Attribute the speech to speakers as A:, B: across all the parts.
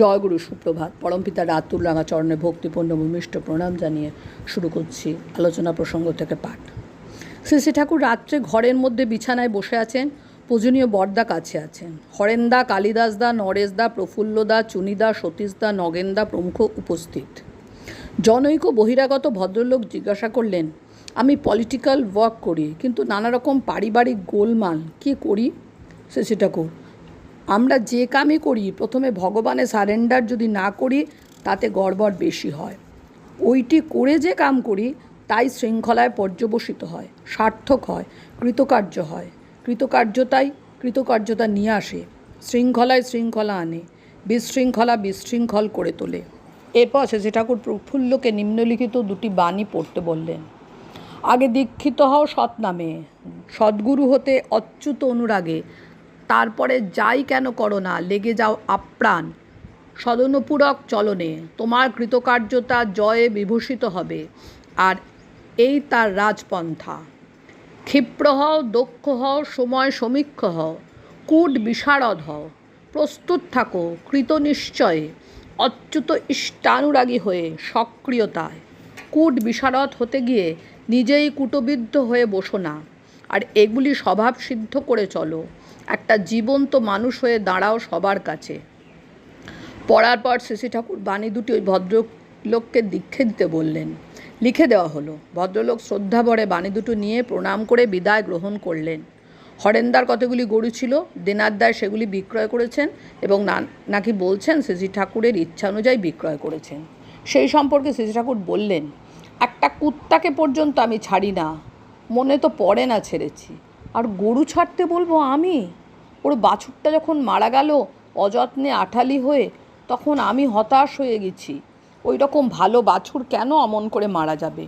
A: জয়গুরু সুপ্রভাত। পরমপিতা রাতুল রাঙা চরণে ভক্তিপূর্ণ ভূমিষ্ঠ প্রণাম জানিয়ে শুরু করছি আলোচনা প্রসঙ্গ থেকে পাঠ। শ্রী শ্রী ঠাকুর রাত্রে ঘরের মধ্যে বিছানায় বসে আছেন, পূজনীয় বরদা কাছে আছেন। হরেন্দা, কালিদাসদা, নরেশদা, প্রফুল্লদা, চুনিদা, সতীশদা, নগেনদা প্রমুখ উপস্থিত। জনৈক বহিরাগত ভদ্রলোক জিজ্ঞাসা করলেন, আমি পলিটিক্যাল ওয়ার্ক করি, কিন্তু নানা রকম পারিবারিক গোলমাল, কি করি? শ্রী ঠাকুর আমরা যে কামই করি, প্রথমে ভগবানে সারেন্ডার যদি না করি, তাতে গড়বড় বেশি হয়। ওইটি করে যে কাম করি, তাই শৃঙ্খলায় পর্যবসিত হয়, সার্থক হয়, কৃতকার্য হয়। কৃতকার্যতাই কৃতকার্যতা নিয়ে আসে, শৃঙ্খলায় শৃঙ্খলা আনে, বিশৃঙ্খলা বিশৃঙ্খল করে তোলে। এরপর শেষে ঠাকুর প্রফুল্লকে নিম্নলিখিত দুটি বাণী পড়তে বললেন। আগে দীক্ষিত হও সৎ নামে, সদ্গুরু হতে অচ্যুত অনুরাগে তারপরে যাই কেন করো না, লেগে যাও আপ্রাণ। সদনুপূরক চলনে, তোমার কৃতকার্যতা জয়ে বিভূষিত হবে। আর এই তার রাজপন্থা। ক্ষিপ্র হও, দক্ষ হও, সময় সমীক্ষ হও, কূট বিশারদ হও, প্রস্তুত থাকো কৃতনিশ্চয়ে অচ্যুত ইষ্টানুরাগী হয়ে সক্রিয়তায়। কূট বিশারদ হতে গিয়ে নিজেই কূটবিদ্ধ হয়ে বসো না, আর এগুলি স্বভাব সিদ্ধ করে চলো। একটা জীবন্ত মানুষ হয়ে দাঁড়াও সবার কাছে। পড়ার পর শ্রী ঠাকুর বাণী দুটি ওই ভদ্রলোককে দীক্ষে দিতে বললেন। লিখে দেওয়া হলো, ভদ্রলোক শ্রদ্ধা ভরে বাণী দুটো নিয়ে প্রণাম করে বিদায় গ্রহণ করলেন। হরেন্দার কতগুলি গরু ছিল দেনারদার সেগুলি বিক্রয় করেছেন এবং নাকি বলছেন শ্রী ঠাকুরের ইচ্ছা অনুযায়ী বিক্রয় করেছেন। সেই সম্পর্কে শ্রী ঠাকুর বললেন, একটা কুত্তাকে পর্যন্ত আমি ছাড়ি না, মনে তো পড়ে না ছেড়েছি। আর গরু ছাড়তে বলব আমি? ওর বাছুরটা যখন মারা গেল, অযত্নে আঠালি হয়ে তখন আমি হতাশ হয়ে গেছি। ওই রকম ভালো বাছুর কেন অমন করে মারা যাবে?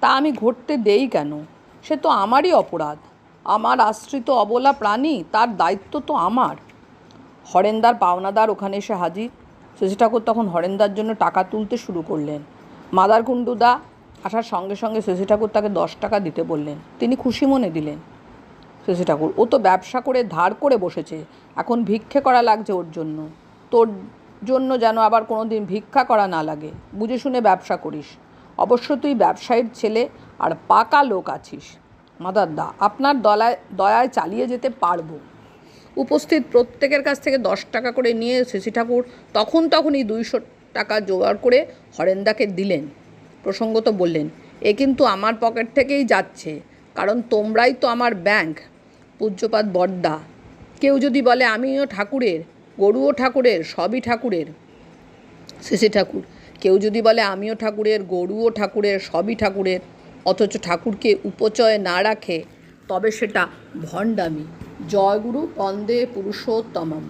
A: তা আমি ঘটতে দেই কেন? সে তো আমারই অপরাধ। আমার আশ্রিত অবলা প্রাণী, তার দায়িত্ব তো আমার। হরেন্দার পাওনাদার ওখানে এসে হাজির। শশী ঠাকুর তখন হরেন্দার জন্য টাকা তুলতে শুরু করলেন। মাদার কুণ্ডুদা আসার সঙ্গে সঙ্গে শশী ঠাকুর তাকে দশ টাকা দিতে বললেন। তিনি খুশি মনে দিলেন। শশী ঠাকুর। ও তো ব্যবসা করে ধার করে বসেছে। এখন ভিক্ষে করা লাগছে ওর জন্য। তোর জন্য যেন আবার কোনো দিন ভিক্ষা করা না লাগে। বুঝে শুনে ব্যবসা করিস। অবশ্য তুই ব্যবসায়ীর ছেলে আর পাকা লোক আছিস। মাদার দা, আপনার দলায়, দয়ায় চালিয়ে যেতে পারব। উপস্থিত প্রত্যেকের কাছ থেকে দশ টাকা করে নিয়ে শশী ঠাকুর তখন তখনই দুইশো টাকা জোগাড় করে হরেন্দাকে দিলেন। প্রসঙ্গত বললেন, এ কিন্তু আমার পকেট থেকেই যাচ্ছে। কারণ তোমরাই তো আমার ব্যাংক পূজ্যপাত বর্দা কেউ যদি বলে, আমিও ঠাকুরের, গরুও ঠাকুরের, সবই ঠাকুরের। শেষে ঠাকুর। কেউ যদি বলে, আমিও ঠাকুরের, গরুও ঠাকুরের, সবই ঠাকুরের, অথচ ঠাকুরকে উপচয় না রাখে, তবে সেটা ভণ্ডামি। জয়গুরু বন্দে পুরুষোত্তমম।